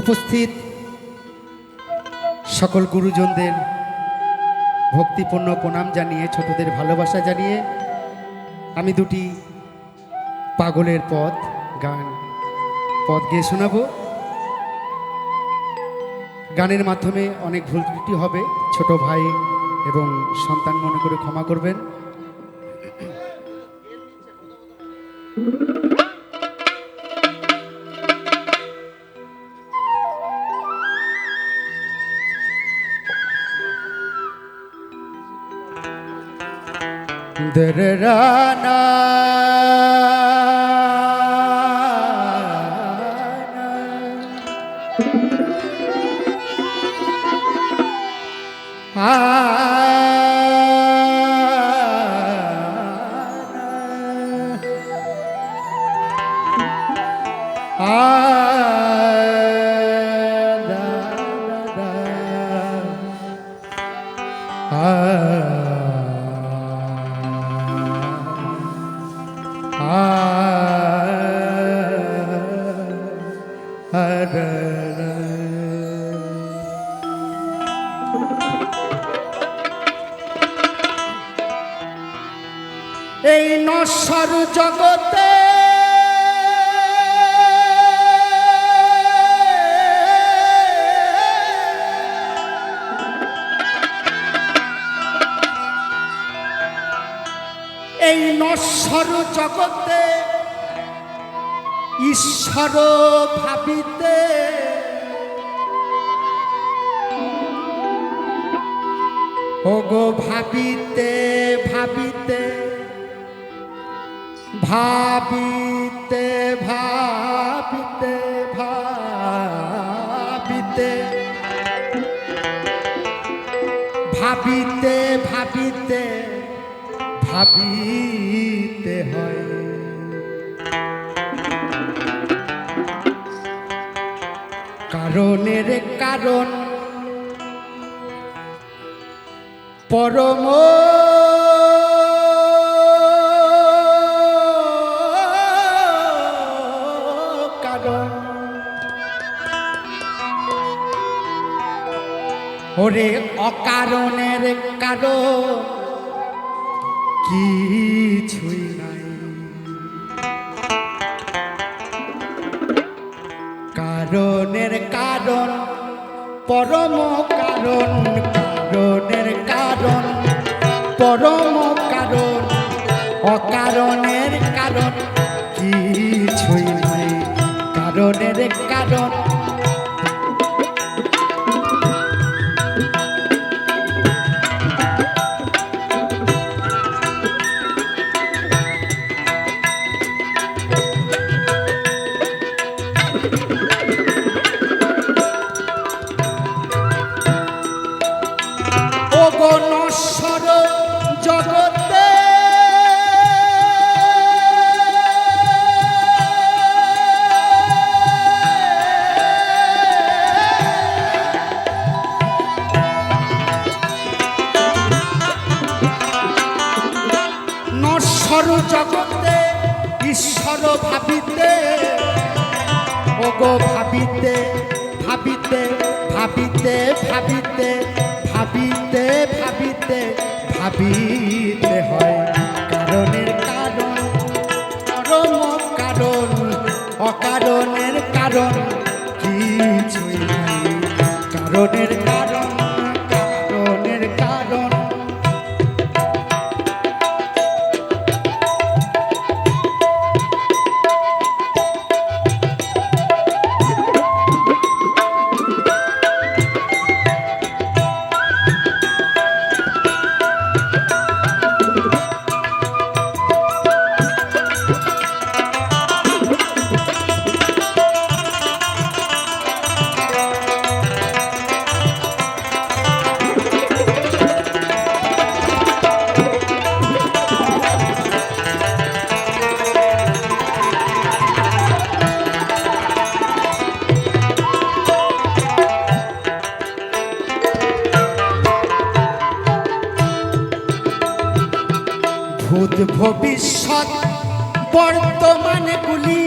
উপস্থিত সকল গুরুজনদের ভক্তিপূর্ণ প্রণাম জানিয়ে, ছোটদের ভালোবাসা জানিয়ে আমি দুটি পাগলের পথ, গান, পথ গিয়ে শোনাবো। গানের মাধ্যমে অনেক ভুল ত্রুটি হবে, ছোট ভাই এবং সন্তান মনে করে ক্ষমা করবেন। রানা Ah. নশ্বর জগতে ঈশ্বর ভাবিতে। ওগো ভাবিতে ভাবিতে ভাবিতে ভাবিতে ভাবিতে ভাবিতে ভাবিতে ভাবিতে হয়। কারণের কারণ পরম কারণ। ওরে অকারণের কারণ কিছুই নাই। কারণের কারণ, পরম কারণ, কারণের কারণ, পরম কারণ, অকারণের কারণ, কিছুই নাই। কারণের কারণ ওগো ভাবিতে ভাবিতে ভাবিতে ভাবিতে ভাবিতে ভাবিতে ভাবিতে হয়। কারণের কারণ পরম কারণ অকারণের কারণ কিছুই নাই। কারণের ভবিষ্যৎ বর্তমানে গুলি।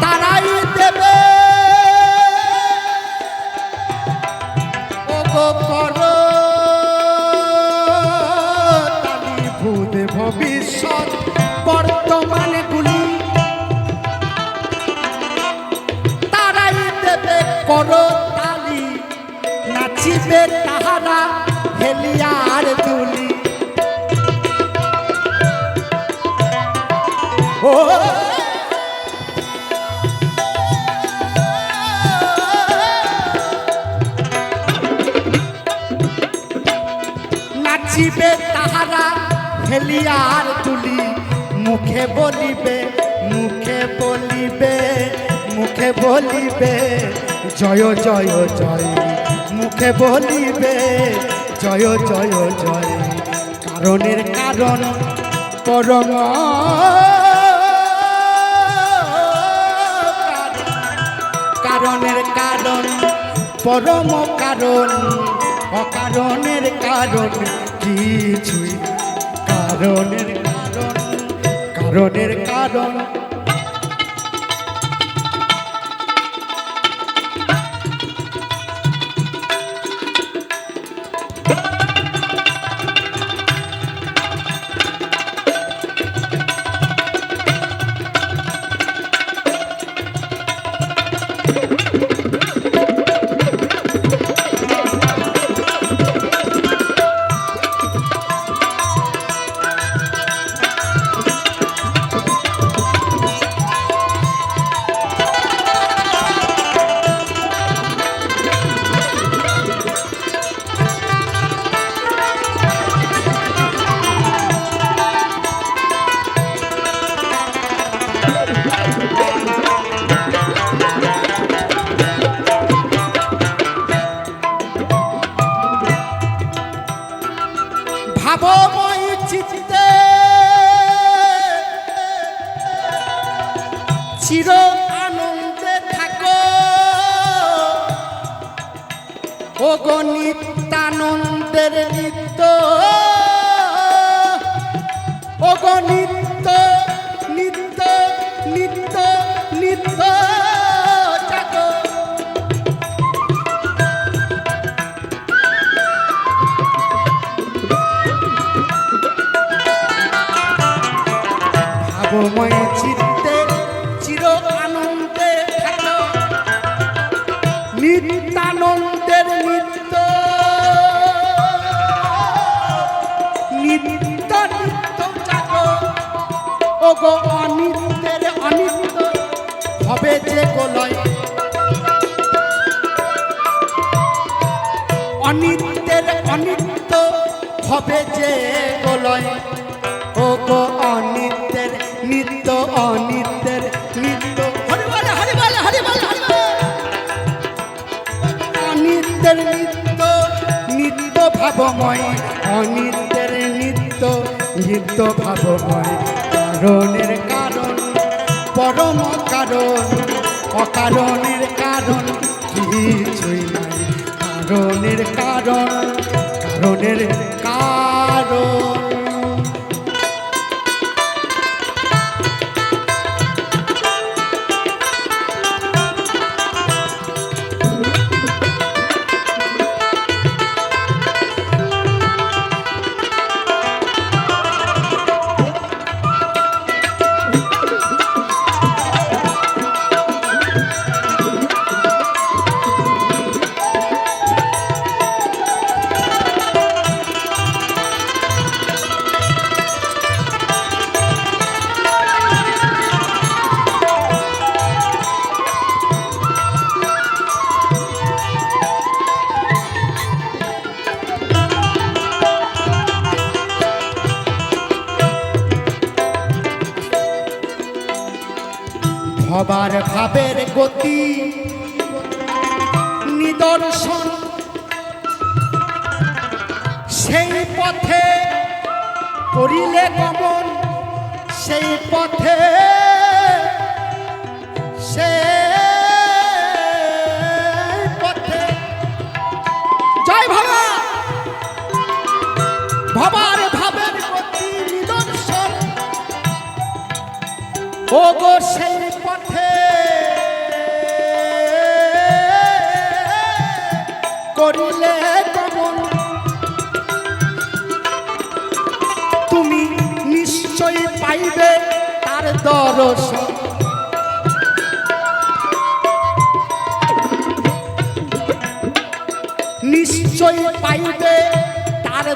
তারাই দেবে। ভবিষ্যৎ ও। নাচিবে তাহারা, হেলিয়ার তুলি, মুখে বলিবে মুখে বলিবে মুখে বলিবে, জয় জয় জয়, মুখে বলিবে, জয় জয় জয়, কারণের কারণ পরম কারণের কারণ পরম কারণ অকারণের কারণ কিছুই কারণের কারণ কারণের কারণ। হবে যে গোলয় অনিত্যের অনিত্য হবে যে গোলয় ও গো অনিত্যের নিত্য অনিত্যের নিত্য। অনিত্যের নিত্য নিত্য ভাবময়। অনিত্যের নিত্য নিত্য ভাবময়। কারণের কারণ, পরম কারণ। অকারণের কারণ কিছুই নাই। কারণের কারণ কারণের কারণ। ভবার ভাবের গতি। নিদর্শন। সেই পথে করিলে গমন, সেই পথে সে পথে। জয় ভবা ভবার ভাবের গতি, নিদর্শন। ও গো সেই করিলে গমন তুমি নিশ্চয়ই পাইবে তার দর্শন নিশ্চয়ই পাইবে তার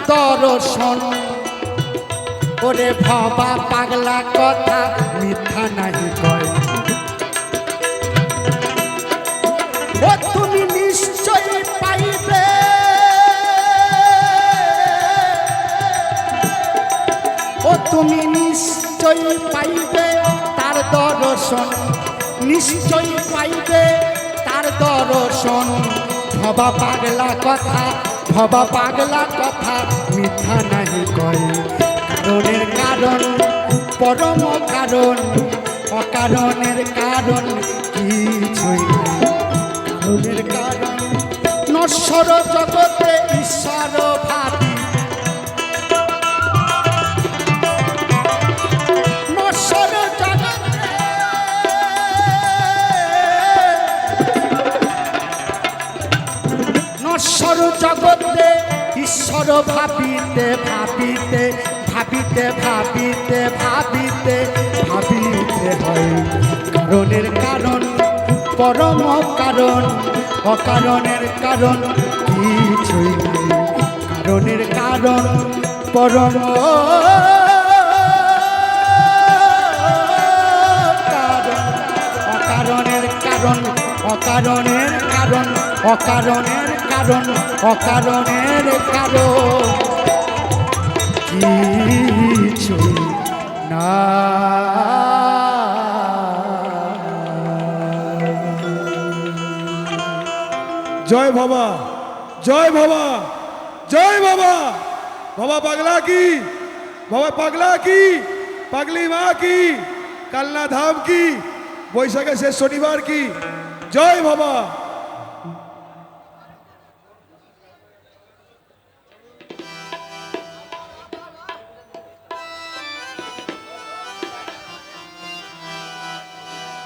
দর্শন। ওরে ভবা পাগলা কথা, মিথ্যা নাহি কয়। নিশ্চয়ই পাইবে তার দর্শন, নিশ্চয়ই পাইবে তার দর্শন। ভবা পাগলা কথা, ভবা পাগলা কথা মিথ্যা নাহি কয়। কারণের কারণ, পরম কারণ, অকারণের কারণ কিছুই কারণের কারণ, নশ্বর জগতে ঈশ্বর ভাবি নশ্বর জগতে ঈশ্বর ভাবিতে ভাবিতে ভাবিতে ভাবিতে ভাবিতে ভাবিতে হয়। কারণের কারণ, পরম কারণ, অকারণের কারণ কিছুই নাই। কারণের কারণ, পরম কারণ, অকারণের কারণ অকারণের কারণ, অকারণের কারণ অকারণের কারণ কিছু না। জয় বাবা জয় বাবা জয় বাবা। বাবা পাগলা কি? বাবা পাগলা কি? পাগলি মা কি? কালনা ধাম কি? বৈশাখে শেষ শনিবার কি? জয় বাবা।